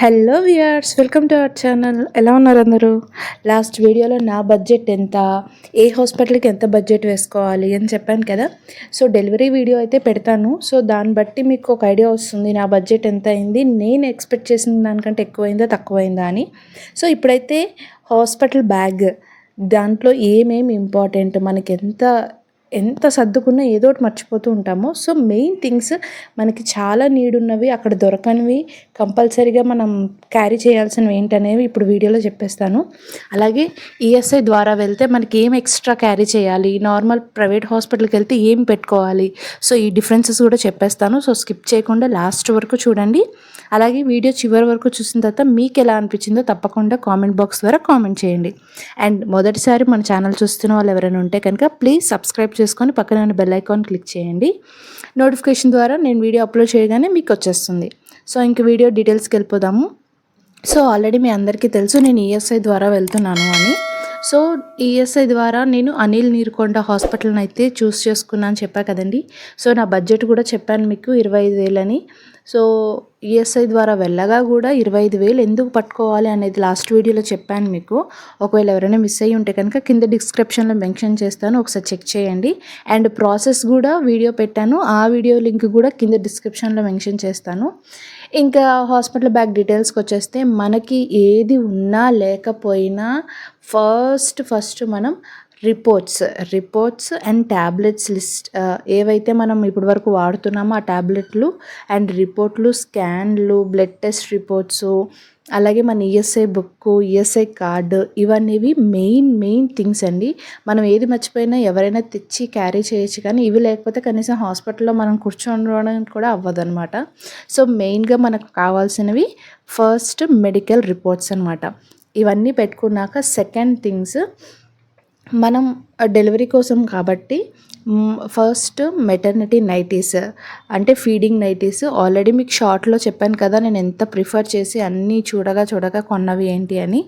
Hello viewers welcome to our channel ఎలా ఉన్నారు అందరూ? లాస్ట్ వీడియోలో నా బడ్జెట్ ఎంత? ఏ హాస్పిటల్కి ఎంత బడ్జెట్ వేసుకోవాలి అని చెప్పాను కదా? సో డెలివరీ వీడియో అయితే పెడతాను. సో దాన్ని బట్టి మీకు ఒక ఐడియా వస్తుంది నా బడ్జెట్ ఎంత అయింది? నేను ఎక్స్పెక్ట్ చేసిన దానికంటే ఎక్కువైందా తక్కువైందా అని. సో ఇప్పుడైతే హాస్పిటల్ బ్యాగ్ దాంట్లో ఏమేమి ఇంపార్టెంట్ మనకి ఎంత ఎంత సర్దుకున్నా ఏదో ఒకటి మర్చిపోతూ ఉంటాము. సో మెయిన్ థింగ్స్ మనకి చాలా నీడ్ ఉన్నవి అక్కడ దొరకనివి కంపల్సరీగా మనం క్యారీ చేయాల్సినవి ఏంటనేవి ఇప్పుడు వీడియోలో చెప్పేస్తాను. అలాగే ఈఎస్ఐ ద్వారా వెళ్తే మనకి ఏం ఎక్స్ట్రా క్యారీ చేయాలి నార్మల్ ప్రైవేట్ హాస్పిటల్కి వెళ్తే ఏం పెట్టుకోవాలి సో ఈ డిఫరెన్సెస్ కూడా చెప్పేస్తాను. సో స్కిప్ చేయకుండా లాస్ట్ వరకు చూడండి. అలాగే వీడియో చివరి వరకు చూసిన తర్వాత మీకు ఎలా అనిపించిందో తప్పకుండా కామెంట్ బాక్స్ ద్వారా కామెంట్ చేయండి. అండ్ మొదటిసారి మన ఛానల్ చూస్తున్న వాళ్ళు ఎవరైనా ఉంటే కనుక ప్లీజ్ సబ్స్క్రైబ్ చేసుకొని పక్కన బెల్ ఐకాన్ క్లిక్ చేయండి. నోటిఫికేషన్ ద్వారా నేను వీడియో అప్లోడ్ చేయగానే మీకు వచ్చేస్తుంది. సో ఇంక వీడియో డీటెయిల్స్కి వెళ్ళిపోదాము. సో ఆల్రెడీ మీ అందరికీ తెలుసు నేను ఈఎస్ఐ ద్వారా వెళ్తున్నాను అని. సో ఈఎస్ఐ ద్వారా నేను అనిల్ నీరుకొండ హాస్పిటల్ని అయితే చూస్ చేసుకున్నాను చెప్పా కదండి. సో నా బడ్జెట్ కూడా చెప్పాను మీకు ఇరవై ఐదు వేలని. సో ఈఎస్ఐ ద్వారా వెళ్ళగా కూడా ఇరవై ఐదు వేలు ఎందుకు పట్టుకోవాలి అనేది లాస్ట్ వీడియోలో చెప్పాను మీకు. ఒకవేళ ఎవరైనా మిస్ అయ్యి ఉంటే కనుక కింద డిస్క్రిప్షన్లో మెన్షన్ చేస్తాను ఒకసారి చెక్ చేయండి. అండ్ ప్రాసెస్ కూడా వీడియో పెట్టాను ఆ వీడియో లింక్ కూడా కింద డిస్క్రిప్షన్లో మెన్షన్ చేస్తాను. ఇంకా హాస్పిటల్ బ్యాగ్ డీటెయిల్స్కి వచ్చేస్తే మనకి ఏది ఉన్నా లేకపోయినా ఫస్ట్ ఫస్ట్ మనం reports reports and tablets list ఏవైతే మనం ఇప్పటి వరకు వాడుతున్నామో ఆ ట్యాబ్లెట్లు అండ్ రిపోర్ట్లు స్కాన్లు బ్లడ్ టెస్ట్ రిపోర్ట్స్ అలాగే మన ఈఎస్ఐ బుక్ ఈఎస్ఐ కార్డు ఇవన్నీ మెయిన్ మెయిన్ థింగ్స్ అండి. మనం ఏది మర్చిపోయినా ఎవరైనా తెచ్చి క్యారీ చేయొచ్చు కానీ ఇవి లేకపోతే కనీసం హాస్పిటల్లో మనం కూర్చోవడం కూడా అవ్వదు అనమాట సో మెయిన్గా మనకు కావాల్సినవి ఫస్ట్ మెడికల్ రిపోర్ట్స్ అనమాట ఇవన్నీ పెట్టుకున్నాక సెకండ్ థింగ్స్ మనం డెలివరీ కోసం కాబట్టి ఫస్ట్ మెటర్నిటీ నైటీస్ అంటే ఫీడింగ్ నైటీస్. ఆల్రెడీ మీకు షార్ట్లో చెప్పాను కదా నేను ఎంత ప్రిఫర్ చేసి అన్నీ చూడగా చూడగా కొన్నవి ఏంటి అని.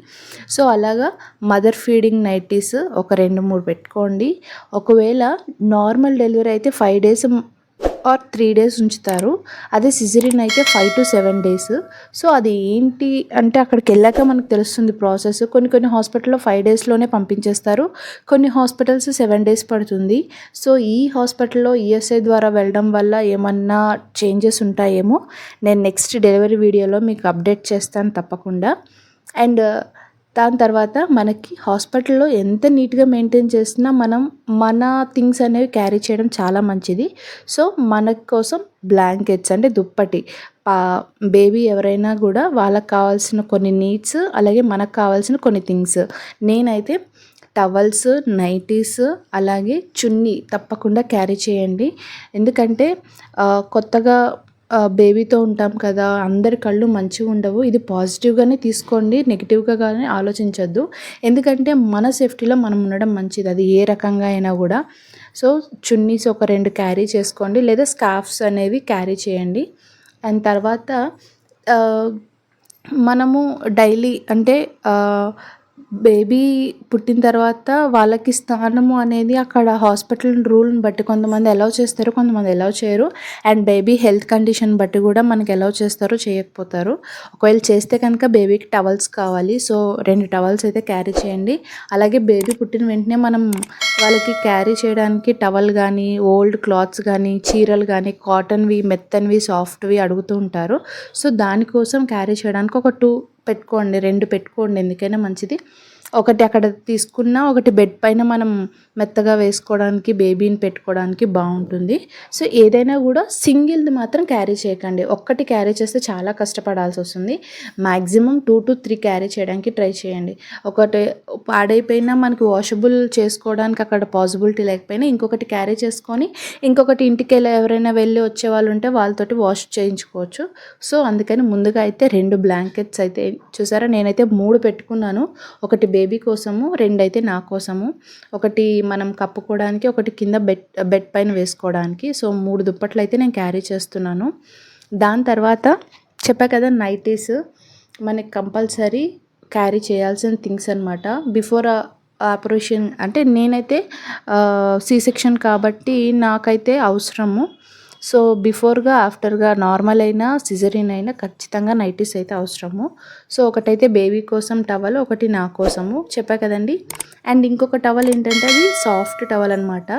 సో అలాగా మదర్ ఫీడింగ్ నైటీస్ ఒక రెండు మూడు పెట్టుకోండి. ఒకవేళ నార్మల్ డెలివరీ అయితే five days or three days ఉంచుతారు. అదే సిజరిన్ అయితే five to seven days. So అది ఏంటి అంటే అక్కడికి వెళ్ళాక మనకు తెలుస్తుంది ప్రాసెస్. కొన్ని కొన్ని హాస్పిటల్లో ఫైవ్ డేస్లోనే పంపించేస్తారు. కొన్ని హాస్పిటల్స్ సెవెన్ డేస్ పడుతుంది. సో ఈ హాస్పిటల్లో ఈఎస్ఐ ద్వారా వెళ్ళడం వల్ల ఏమన్నా చేంజెస్ ఉంటాయేమో నేను నెక్స్ట్ డెలివరీ వీడియోలో మీకు అప్డేట్ చేస్తాను తప్పకుండా. అండ్ దాని తర్వాత మనకి హాస్పిటల్లో ఎంత నీట్గా మెయింటైన్ చేసినా మనం మన థింగ్స్ అనేవి క్యారీ చేయడం చాలా మంచిది. సో మన కోసం బ్లాంకెట్స్ అంటే దుప్పటి పా బేబీ ఎవరైనా కూడా వాళ్ళకి కావాల్సిన కొన్ని నీడ్స్ అలాగే మనకు కావాల్సిన కొన్ని థింగ్స్. నేనైతే టవల్స్ నైటీస్ అలాగే చున్నీ తప్పకుండా క్యారీ చేయండి. ఎందుకంటే కొత్తగా బేబీతో ఉంటాం కదా అందరి కళ్ళు మంచిగా ఉండవు. ఇది పాజిటివ్గానే తీసుకోండి నెగిటివ్గా కానీ ఆలోచించద్దు. ఎందుకంటే మన సేఫ్టీలో మనం ఉండడం మంచిది అది ఏ రకంగా అయినా కూడా. సో చున్నీస్ ఒక రెండు క్యారీ చేసుకోండి లేదా స్కార్ఫ్స్ అనేవి క్యారీ చేయండి. అండ్ తర్వాత మనము డైలీ అంటే బేబీ పుట్టిన తర్వాత వాళ్ళకి స్థానము అనేది అక్కడ హాస్పిటల్ రూల్ని బట్టి కొంతమంది ఎలా చేస్తారు కొంతమంది ఎలా చేయరు. అండ్ బేబీ హెల్త్ కండిషన్ బట్టి కూడా మనకి ఎలా చేస్తారో చేయకపోతారు. ఒకవేళ చేస్తే కనుక బేబీకి టవల్స్ కావాలి. సో రెండు టవల్స్ అయితే క్యారీ చేయండి. అలాగే బేబీ పుట్టిన వెంటనే మనం వాళ్ళకి క్యారీ చేయడానికి టవల్ కానీ ఓల్డ్ క్లాత్స్ కానీ చీరలు కానీ కాటన్వి మెత్తన్వి సాఫ్ట్వి అడుగుతూ ఉంటారు. సో దానికోసం క్యారీ చేయడానికి ఒక టూ పెట్టుకోండి రెండు పెట్టుకోండి ఎందుకైనా మంచిది. ఒకటి అక్కడ తీసుకున్న ఒకటి బెడ్ పైన మనం మెత్తగా వేసుకోవడానికి బేబీని పెట్టుకోవడానికి బాగుంటుంది. సో ఏదైనా కూడా సింగిల్ది మాత్రం క్యారీ చేయకండి. ఒక్కటి క్యారీ చేస్తే చాలా కష్టపడాల్సి వస్తుంది. Maximum two to three carry చేయడానికి ట్రై చేయండి. ఒకటి పాడైపోయినా మనకి వాషబుల్ చేసుకోవడానికి అక్కడ పాసిబిలిటీ లేకపోయినా ఇంకొకటి క్యారీ చేసుకొని ఇంకొకటి ఇంటికి వెళ్ళి ఎవరైనా వెళ్ళి వచ్చే వాళ్ళు ఉంటే వాళ్ళతోటి వాష్ చేయించుకోవచ్చు. సో అందుకని ముందుగా అయితే రెండు బ్లాంకెట్స్ అయితే చూసారా? నేనైతే మూడు పెట్టుకున్నాను. ఒకటి బేబీ కోసము రెండు అయితే నా కోసము. ఒకటి మనం కప్పుకోవడానికి ఒకటి కింద బెడ్ బెడ్ పైన వేసుకోవడానికి. సో మూడు దుప్పట్లు అయితే నేను క్యారీ చేస్తున్నాను. దాని తర్వాత చెప్పా కదా నైటీస్ మనకి కంపల్సరీ క్యారీ చేయాల్సిన థింగ్స్ అనమాట బిఫోర్ ఆపరేషన్ అంటే నేనైతే సి సెక్షన్ కాబట్టి నాకైతే అవసరము. సో బిఫోర్గా ఆఫ్టర్గా నార్మల్ అయినా సిజరీన్ అయినా ఖచ్చితంగా నైటీస్ అయితే అవసరము. సో ఒకటైతే బేబీ కోసం టవల్ ఒకటి నా కోసము. చెప్పా కదండి. అండ్ ఇంకొక టవల్ ఏంటంటే అది సాఫ్ట్ టవల్ అనమాట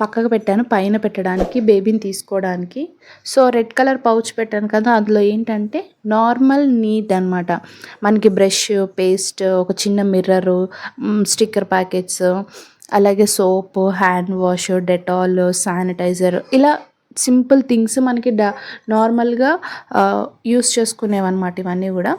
పక్కకు పెట్టాను పైన పెట్టడానికి బేబీని తీసుకోవడానికి. సో రెడ్ కలర్ పౌచ్ పెట్టాను కదా అందులో ఏంటంటే నార్మల్ నీట్ అనమాట మనకి బ్రష్ పేస్ట్ ఒక చిన్న మిర్రరు స్టిక్కర్ ప్యాకెట్స్ అలాగే soap hand wash Dettol sanitiser ఇలా సింపుల్ థింగ్స్ మనకి డా నార్మల్గా యూస్ చేసుకునేవన్నమాట ఇవన్నీ కూడా.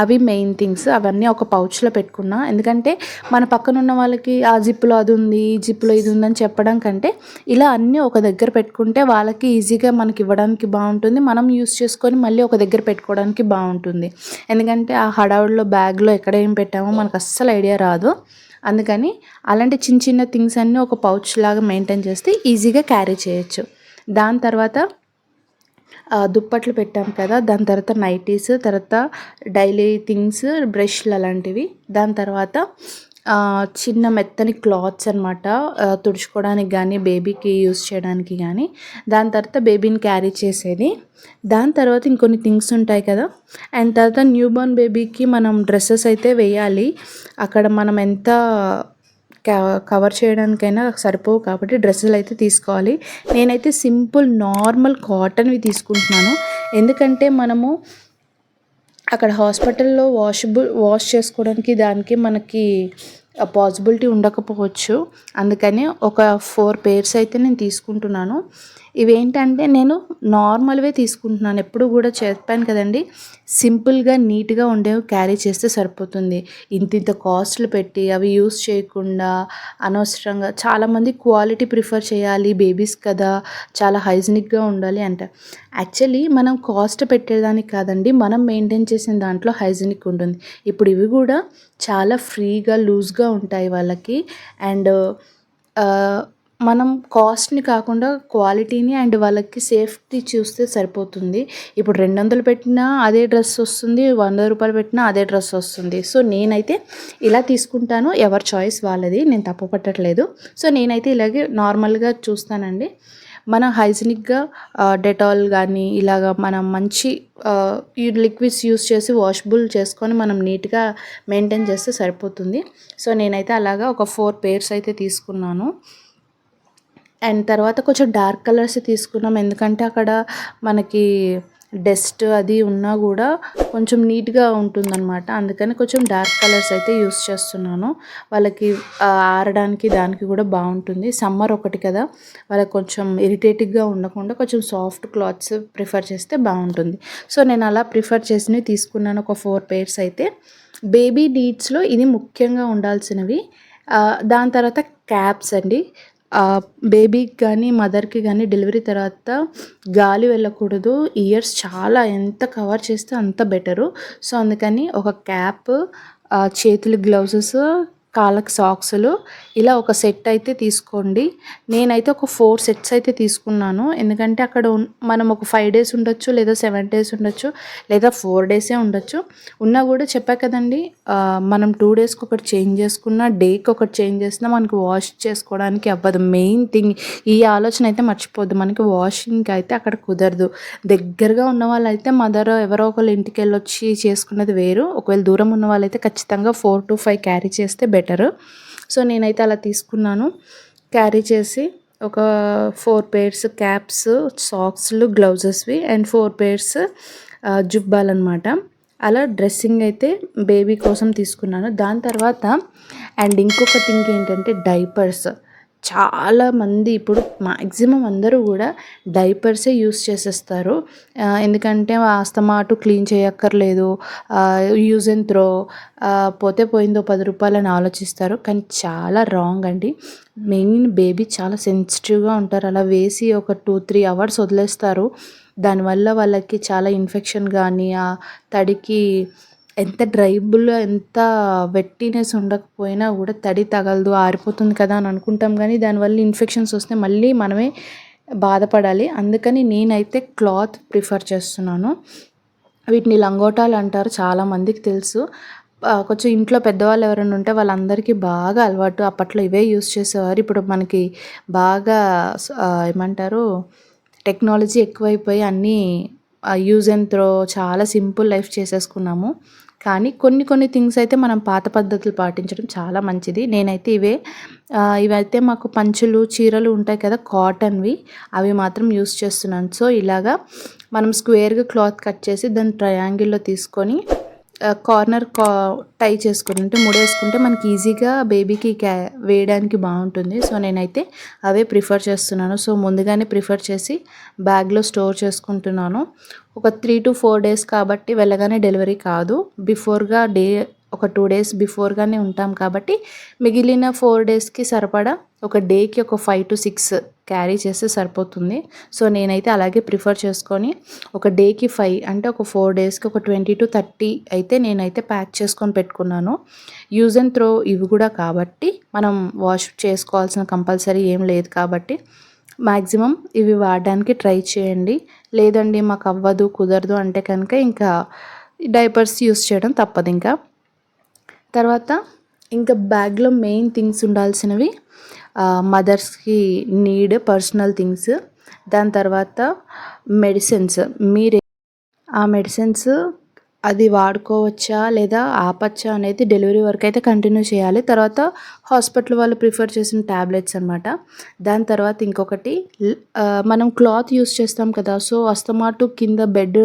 అవి మెయిన్ థింగ్స్. అవన్నీ ఒక పౌచ్లో పెట్టుకున్నా. ఎందుకంటే మన పక్కన ఉన్న వాళ్ళకి ఆ జిప్లో అది ఉంది ఈ జిప్లో ఇది ఉందని చెప్పడం కంటే ఇలా అన్నీ ఒక దగ్గర పెట్టుకుంటే వాళ్ళకి ఈజీగా మనకి ఇవ్వడానికి బాగుంటుంది. మనం యూస్ చేసుకొని మళ్ళీ ఒక దగ్గర పెట్టుకోవడానికి బాగుంటుంది. ఎందుకంటే ఆ హడావుడిలో బ్యాగ్లో ఎక్కడ ఏం పెట్టామో మనకు అస్సలు ఐడియా రాదు. అందుకని అలాంటి చిన్న చిన్న థింగ్స్ అన్నీ ఒక పౌచ్ లాగా మెయింటైన్ చేస్తే ఈజీగా క్యారీ చేయొచ్చు. దాని తర్వాత దుప్పట్లు పెట్టాం కదా దాని తర్వాత నైటీస్ తర్వాత డైలీ థింగ్స్ బ్రష్లు అలాంటివి. దాని తర్వాత చిన్న మెత్తని క్లాత్స్ అనమాట తుడుచుకోవడానికి కానీ బేబీకి యూస్ చేయడానికి కానీ దాని తర్వాత బేబీని క్యారీ చేసేది. దాని తర్వాత ఇంకొన్ని థింగ్స్ ఉంటాయి కదా అండ్ తర్వాత న్యూ బోర్న్ బేబీకి మనం డ్రెస్సెస్ అయితే వేయాలి. అక్కడ మనం ఎంత కవర్ చేయడానికైనా సరిపోవు కాబట్టి డ్రెస్సులు అయితే తీసుకోవాలి. నేనైతే సింపుల్ నార్మల్ కాటన్వి తీసుకుంటున్నాను. ఎందుకంటే మనము అక్కడ హాస్పిటల్లో వాషబుల్ వాష్ చేసుకోవడానికి దానికి మనకి పాసిబిలిటీ ఉండకపోవచ్చు. అందుకని ఒక ఫోర్ పేర్స్ అయితే నేను తీసుకుంటున్నాను. ఇవేంటంటే నేను నార్మల్వే తీసుకుంటున్నాను. ఎప్పుడు కూడా చెప్పాను కదండి సింపుల్గా నీట్గా ఉండేవి క్యారీ చేస్తే సరిపోతుంది. ఇంత ఇంత కాస్ట్లు పెట్టి అవి యూస్ చేయకుండా అనవసరంగా చాలామంది క్వాలిటీ ప్రిఫర్ చేయాలి బేబీస్ కదా చాలా హైజీనిక్గా ఉండాలి అంట. యాక్చువల్లీ మనం కాస్ట్ పెట్టేదానికి కాదండి మనం మెయింటైన్ చేసిన దాంట్లో హైజీనిక్ ఉంటుంది. ఇప్పుడు ఇవి కూడా చాలా ఫ్రీగా లూజ్గా ఉంటాయి వాళ్ళకి. అండ్ మనం కాస్ట్ని కాకుండా క్వాలిటీని అండ్ వాళ్ళకి సేఫ్టీ చూస్తే సరిపోతుంది. ఇప్పుడు రెండు వందలు పెట్టినా అదే డ్రెస్ వస్తుంది వంద రూపాయలు పెట్టినా అదే డ్రెస్ వస్తుంది. సో నేనైతే ఇలా తీసుకుంటాను. ఎవరి చాయిస్ వాళ్ళది నేను తప్పు పట్టట్లేదు. సో నేనైతే ఇలాగే నార్మల్గా చూస్తానండి. మన హైజీనిక్గా డెటాల్ కానీ ఇలాగ మనం మంచి ఈ లిక్విడ్స్ యూస్ చేసి వాషబుల్ చేసుకొని మనం నీట్గా మెయింటైన్ చేస్తే సరిపోతుంది. సో నేనైతే అలాగా ఒక ఫోర్ పేర్స్ అయితే తీసుకున్నాను. అండ్ తర్వాత కొంచెం డార్క్ కలర్స్ తీసుకున్నాం. ఎందుకంటే అక్కడ మనకి డస్ట్ అది ఉన్నా కూడా కొంచెం నీట్గా ఉంటుందన్నమాట. అందుకని కొంచెం డార్క్ కలర్స్ అయితే యూస్ చేస్తున్నాను. వాళ్ళకి ఆరడానికి దానికి కూడా బాగుంటుంది. సమ్మర్ ఒకటి కదా వాళ్ళకి కొంచెం ఇరిటేటివ్గా ఉండకుండా కొంచెం సాఫ్ట్ క్లాత్స్ ప్రిఫర్ చేస్తే బాగుంటుంది. సో నేను అలా ప్రిఫర్ చేసినవి తీసుకున్నాను ఒక ఫోర్ పేర్స్ అయితే. బేబీ నీడ్స్లో ఇది ముఖ్యంగా ఉండాల్సినవి దాని తర్వాత క్యాప్స్ అండి. బేబీకి కానీ మదర్కి కానీ డెలివరీ తర్వాత గాలి వెళ్ళకూడదు. ఇయర్స్ చాలా ఎంత కవర్ చేస్తే అంత బెటరు సో అందుకని ఒక క్యాప్ చేతులు గ్లౌజెస్ కాళ్ళకి సాక్సులు. ఇలా ఒక సెట్ అయితే తీసుకోండి. నేనైతే ఒక ఫోర్ సెట్స్ అయితే తీసుకున్నాను. ఎందుకంటే అక్కడ మనం ఒక ఫైవ్ డేస్ ఉండొచ్చు లేదా సెవెన్ డేస్ ఉండొచ్చు లేదా ఫోర్ డేసే ఉండొచ్చు. ఉన్నా కూడా చెప్పా కదండి మనం టూ డేస్కి ఒకటి చేంజ్ చేసుకున్న డేకి ఒకటి చేంజ్ చేసినా మనకి వాష్ చేసుకోవడానికి అవ్వదు. మెయిన్ థింగ్ ఈ ఆలోచన అయితే మర్చిపోద్దు మనకి వాషింగ్ అయితే అక్కడ కుదరదు. దగ్గరగా ఉన్న వాళ్ళైతే మదర్ ఎవరో ఒకళ్ళు ఇంటికి వెళ్ళొచ్చి చేసుకున్నది వేరు. ఒకవేళ దూరం ఉన్న వాళ్ళైతే ఖచ్చితంగా ఫోర్ టు ఫైవ్ క్యారీ చేస్తే బెటర్ సో నేనైతే అలా తీసుకున్నాను. క్యారీ చేసి ఒక ఫోర్ పేర్స్ క్యాప్స్ సాక్స్లు గ్లౌజెస్వి అండ్ ఫోర్ పేర్స్ జుబ్బాలన్నమాట. అలా డ్రెస్సింగ్ అయితే బేబీ కోసం తీసుకున్నాను. దాని తర్వాత అండ్ ఇంకొక థింగ్ ఏంటంటే డైపర్స్. చాలామంది ఇప్పుడు మ్యాక్సిమం అందరూ కూడా డైపర్సే యూస్ చేసేస్తారు. ఎందుకంటే అస్తమాటు క్లీన్ చేయక్కర్లేదు యూజ్ అండ్ త్రో పోతే పోయిందో పది రూపాయలని ఆలోచిస్తారు. కానీ చాలా రాంగ్ అండి. మెయిన్ బేబీ చాలా సెన్సిటివ్గా ఉంటారు. అలా వేసి ఒక టూ త్రీ అవర్స్ వదిలేస్తారు. దానివల్ల వాళ్ళకి చాలా ఇన్ఫెక్షన్ కానీ ఆ తడికి ఎంత డ్రైబుల్ ఎంత వెట్టినెస్ ఉండకపోయినా కూడా తడి తగలదు ఆరిపోతుంది కదా అని అనుకుంటాం. కానీ దానివల్ల ఇన్ఫెక్షన్స్ వస్తే మళ్ళీ మనమే బాధపడాలి. అందుకని నేనైతే క్లాత్ ప్రిఫర్ చేస్తున్నాను. వీటిని లంగోటాలు అంటారు చాలామందికి తెలుసు. కొంచెం ఇంట్లో పెద్దవాళ్ళు ఎవరైనా ఉంటే వాళ్ళందరికీ బాగా అలవాటు. అప్పట్లో ఇవే యూస్ చేసేవారు. ఇప్పుడు మనకి బాగా ఏమంటారు టెక్నాలజీ ఎక్కువైపోయి అన్నీ యూజ్ అండ్ త్రో చాలా సింపుల్ లైఫ్ చేసేసుకున్నాము. కానీ కొన్ని కొన్ని థింగ్స్ అయితే మనం పాత పద్ధతులు పాటించడం చాలా మంచిది. నేనైతే ఇవే ఇవైతే మాకు పంచులు చీరలు ఉంటాయి కదా కాటన్వి అవి మాత్రం యూస్ చేస్తున్నాను. సో ఇలాగా మనం స్క్వేర్గా క్లాత్ కట్ చేసి దాన్ని ట్రయాంగిల్లో తీసుకొని కార్నర్ కా టై చేసుకుని అంటే ముడేసుకుంటే మనకి ఈజీగా బేబీకి క్యా వేయడానికి బాగుంటుంది. సో నేనైతే అవే ప్రిఫర్ చేస్తున్నాను. సో ముందుగానే ప్రిఫర్ చేసి బ్యాగ్లో స్టోర్ చేసుకుంటున్నాను. ఒక త్రీ టు ఫోర్ డేస్ కాబట్టి వెళ్ళగానే డెలివరీ కాదు. బిఫోర్గా డే ఒక టూ డేస్ బిఫోర్గానే ఉంటాం కాబట్టి మిగిలిన ఫోర్ డేస్కి సరిపడా ఒక డేకి ఒక ఫైవ్ టు సిక్స్ క్యారీ చేస్తే సరిపోతుంది. సో నేనైతే అలాగే ప్రిఫర్ చేసుకొని ఒక డేకి ఫైవ్ అంటే ఒక ఫోర్ డేస్కి ఒక ట్వంటీ టు థర్టీ అయితే నేనైతే ప్యాక్ చేసుకొని పెట్టుకున్నాను. యూజ్ అండ్ త్రో ఇవి కూడా కాబట్టి మనం వాష్ చేసుకోవాల్సిన కంపల్సరీ ఏం లేదు కాబట్టి మ్యాక్సిమం ఇవి వాడడానికి ట్రై చేయండి. లేదండి మాకు అవ్వదు కుదరదు అంటే కనుక ఇంకా డైపర్స్ యూస్ చేయడం తప్పదు ఇంకా. తర్వాత ఇంకా బ్యాగ్లో మెయిన్ థింగ్స్ ఉండాల్సినవి మదర్స్కి నీడ్ పర్సనల్ థింగ్స్. దాని తర్వాత మెడిసిన్స్. మీరు ఆ మెడిసిన్స్ అది వాడుకోవచ్చా లేదా ఆపచ్చా అనేది డెలివరీ వరకు అయితే కంటిన్యూ చేయాలి. తర్వాత హాస్పిటల్ వాళ్ళు ప్రిఫర్ చేసిన ట్యాబ్లెట్స్ అనమాట దాని తర్వాత ఇంకొకటి మనం క్లాత్ యూస్ చేస్తాం కదా సో అస్తమాటు కింద బెడ్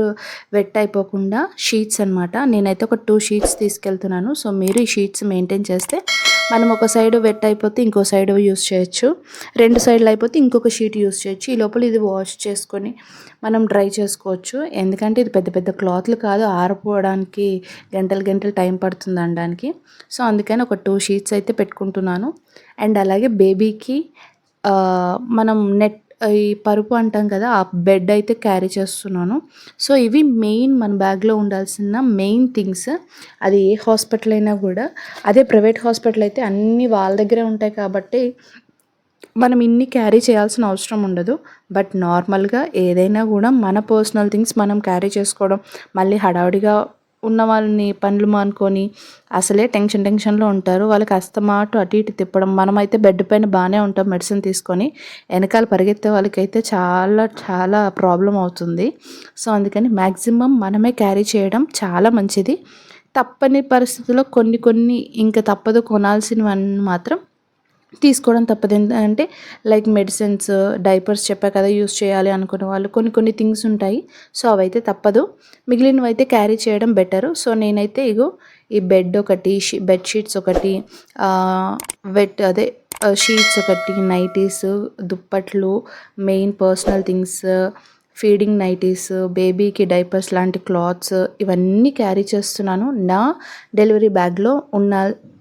వెట్ అయిపోకుండా షీట్స్ అనమాట నేనైతే ఒక టూ షీట్స్ తీసుకెళ్తున్నాను. సో మీరు ఈ షీట్స్ మెయింటైన్ చేస్తే మనం ఒక సైడ్ వెట్ అయిపోతే ఇంకో సైడ్ యూస్ చేయొచ్చు. రెండు సైడ్లు అయిపోతే ఇంకొక షీట్ యూస్ చేయొచ్చు. ఈ లోపల ఇది వాష్ చేసుకొని మనం డ్రై చేసుకోవచ్చు. ఎందుకంటే ఇది పెద్ద పెద్ద క్లాత్లు కాదు ఆరిపోవడానికి గంటలు గంటలు టైం పడుతుంది అనడానికి. సో అందుకని ఒక టూ షీట్స్ అయితే పెట్టుకుంటున్నాను. అండ్ అలాగే బేబీకి మనం నెట్ ఈ పరుపు అంటాం కదా ఆ బెడ్ అయితే క్యారీ చేస్తున్నాను. సో ఇవి మెయిన్ మన బ్యాగ్లో ఉండాల్సిన మెయిన్ థింగ్స్ అది ఏ హాస్పిటల్ అయినా కూడా. అదే ప్రైవేట్ హాస్పిటల్ అయితే అన్నీ వాళ్ళ దగ్గరే ఉంటాయి కాబట్టి మనం ఇన్ని క్యారీ చేయాల్సిన అవసరం ఉండదు. బట్ నార్మల్గా ఏదైనా కూడా మన పర్సనల్ థింగ్స్ మనం క్యారీ చేసుకోవడం మళ్ళీ హడావుడిగా ఉన్న వాళ్ళని పనులు మానుకొని అసలే టెన్షన్ టెన్షన్లో ఉంటారు. వాళ్ళకి అస్తమాటు అటు ఇటు తిప్పడం. మనమైతే బెడ్ పైన బాగానే ఉంటాం మెడిసిన్ తీసుకొని. వెనకాల పరిగెత్తే వాళ్ళకైతే చాలా చాలా ప్రాబ్లం అవుతుంది. సో అందుకని మ్యాక్సిమం మనమే క్యారీ చేయడం చాలా మంచిది. తప్పని పరిస్థితుల్లో కొన్ని కొన్ని ఇంకా తప్పదు. కొనాల్సినవన్నీ మాత్రం తీసుకోవడం తప్పదు ఎందుకంటే లైక్ మెడిసిన్స్ డైపర్స్ చెప్పా కదా యూస్ చేయాలి అనుకునే వాళ్ళు. కొన్ని కొన్ని థింగ్స్ ఉంటాయి. సో అవైతే తప్పదు. మిగిలినవి అయితే క్యారీ చేయడం బెటరు. సో నేనైతే ఇగో ఈ బెడ్ ఒకటి బెడ్ షీట్స్ ఒకటి వెట్ అదే షీట్స్ ఒకటి నైటీస్ దుప్పట్లు main personal things feeding nighties బేబీకి డైపర్స్ లాంటి క్లాత్స్ ఇవన్నీ క్యారీ చేస్తున్నాను. నా డెలివరీ బ్యాగ్లో ఉన్న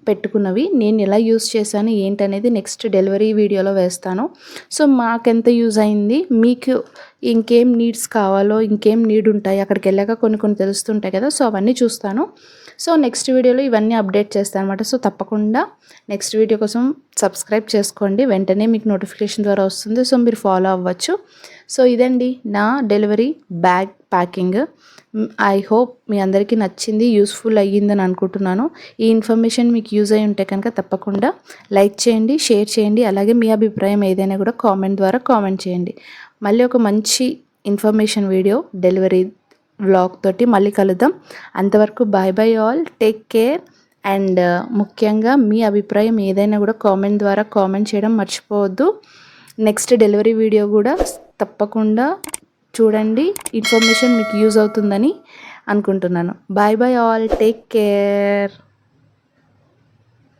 పెట్టుకున్నవి. నేను ఎలా యూస్ చేశాను ఏంటనేది నెక్స్ట్ డెలివరీ వీడియోలో వేస్తాను. సో మాకెంత యూజ్ అయింది? మీకు ఇంకేం నీడ్స్ కావాలో ఇంకేం నీడ్ ఉంటాయి అక్కడికి వెళ్ళాక కొన్ని కొన్ని తెలుస్తుంటాయి కదా సో అవన్నీ చూస్తాను. సో నెక్స్ట్ వీడియోలో ఇవన్నీ అప్డేట్ చేస్తాను అనమాట సో తప్పకుండా నెక్స్ట్ వీడియో కోసం సబ్స్క్రైబ్ చేసుకోండి. వెంటనే మీకు నోటిఫికేషన్ ద్వారా వస్తుంది. సో మీరు ఫాలో అవ్వచ్చు. సో ఇదండి నా delivery bag packing. I hope మీ అందరికీ నచ్చింది యూస్ఫుల్ అయ్యిందని అనుకుంటున్నాను. ఈ ఇన్ఫర్మేషన్ మీకు యూజ్ అయి ఉంటే కనుక తప్పకుండా లైక్ చేయండి షేర్ చేయండి. అలాగే మీ అభిప్రాయం ఏదైనా కూడా కామెంట్ ద్వారా కామెంట్ చేయండి. మళ్ళీ ఒక మంచి ఇన్ఫర్మేషన్ వీడియో డెలివరీ వ్లాగ్ తోటి మళ్ళీ కలుద్దాం. అంతవరకు bye bye all take care and ముఖ్యంగా మీ అభిప్రాయం ఏదైనా కూడా కామెంట్ ద్వారా కామెంట్ చేయడం మర్చిపోవద్దు. నెక్స్ట్ డెలివరీ వీడియో కూడా తప్పకుండా చూడండి. ఇన్ఫర్మేషన్ మీకు యూజ్ అవుతుందని అనుకుంటున్నాను. Bye bye all take care